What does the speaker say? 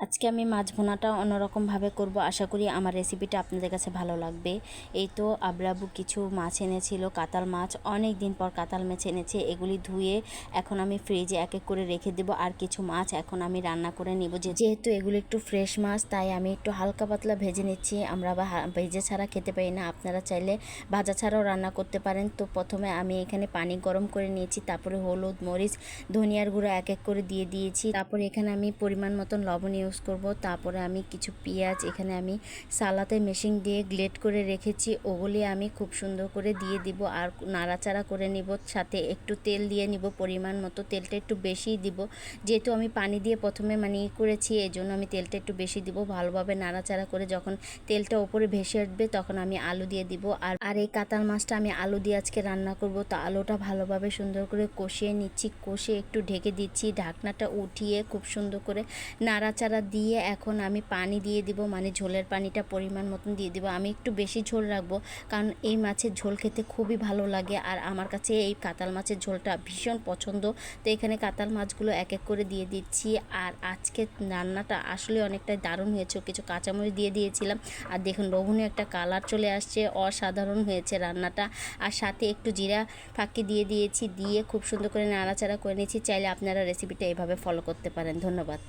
আজকে আমি মাছ ভুনাটা অন্যরকমভাবে করব। আশা করি আমার রেসিপিটা আপনাদের কাছে ভালো লাগবে। এই তো আবরাবু কিছু মাছ এনেছিল, কাতাল মাছ। অনেক দিন পর কাতাল মাছ এনেছে, এগুলি ধুয়ে এখন আমি ফ্রিজে এক এক করে রেখে দেবো আর কিছু মাছ এখন আমি রান্না করে নিব। যেহেতু এগুলো একটু ফ্রেশ মাছ, তাই আমি একটু হালকা পাতলা ভেজে নিচ্ছি। আমরা বা ভেজে ছাড়া খেতে পারি না। আপনারা চাইলে ভাজা ছাড়াও রান্না করতে পারেন। তো প্রথমে আমি এখানে পানি গরম করে নিয়েছি, তারপরে হলুদ, মরিচ, ধনিয়ার গুঁড়ো এক এক করে দিয়ে দিয়েছি। তারপরে এখানে আমি পরিমাণ মতন লবণ ইউজ করব। তারপরে আমি কিছু পেঁয়াজ এখানে আমি সালাতে মেশিন দিয়ে গ্লেড করে রেখেছি। ওগুলি আমি খুব সুন্দর করে দিয়ে দিব আর নাড়াচাড়া করে নিব। সাথে একটু তেল দিয়ে নিব পরিমাণ মতো। তেলটা একটু বেশিই দিব। যেহেতু আমি পানি দিয়ে প্রথমে মানে ই করেছি এই জন্য আমি তেলটা একটু বেশি দিব। ভালোভাবে নাড়াচাড়া করে যখন তেলটা ওপরে ভেসে উঠবে তখন আমি আলু দিয়ে দিব। আর আর এই কাতাল মাছটা আমি আলু দিয়ে আজকে রান্না করব। তো আলুটা ভালোভাবে সুন্দর করে কষিয়ে নিচ্ছি। কষে একটু ঢেকে দিচ্ছি। ঢাকনাটা উঠিয়ে খুব সুন্দর করে নাড়াচাড়া দিয়ে এখন আমি পানি দিয়ে দিব মানে ঝোলের পানিটা পরিমাণ মতন দিয়ে দিব। আমি একটু বেশি ঝোল রাখব, কারণ এই মাছের ঝোল খেতে খুবই ভালো লাগে। আর আমার কাছে এই কাতাল মাছের ঝোলটা ভীষণ পছন্দ। তো এখানে কাতাল মাছগুলো এক এক করে দিয়ে দিচ্ছি। আর আজকে রান্নাটা আসলে অনেকটাই দারুণ হয়েছে। কিছু কাঁচামরিচ দিয়ে দিয়েছিলাম। আর দেখুন লোভনীয় একটা কালার চলে আসছে, অসাধারণ হয়েছে রান্নাটা। আর সাথে একটু জিরা ফাঁকি দিয়ে দিয়েছি, দিয়ে খুব সুন্দর করে নাড়াচাড়া করে নিয়েছি। চাইলে আপনারা রেসিপিটা এভাবে ফলো করতে পারেন। ধন্যবাদ।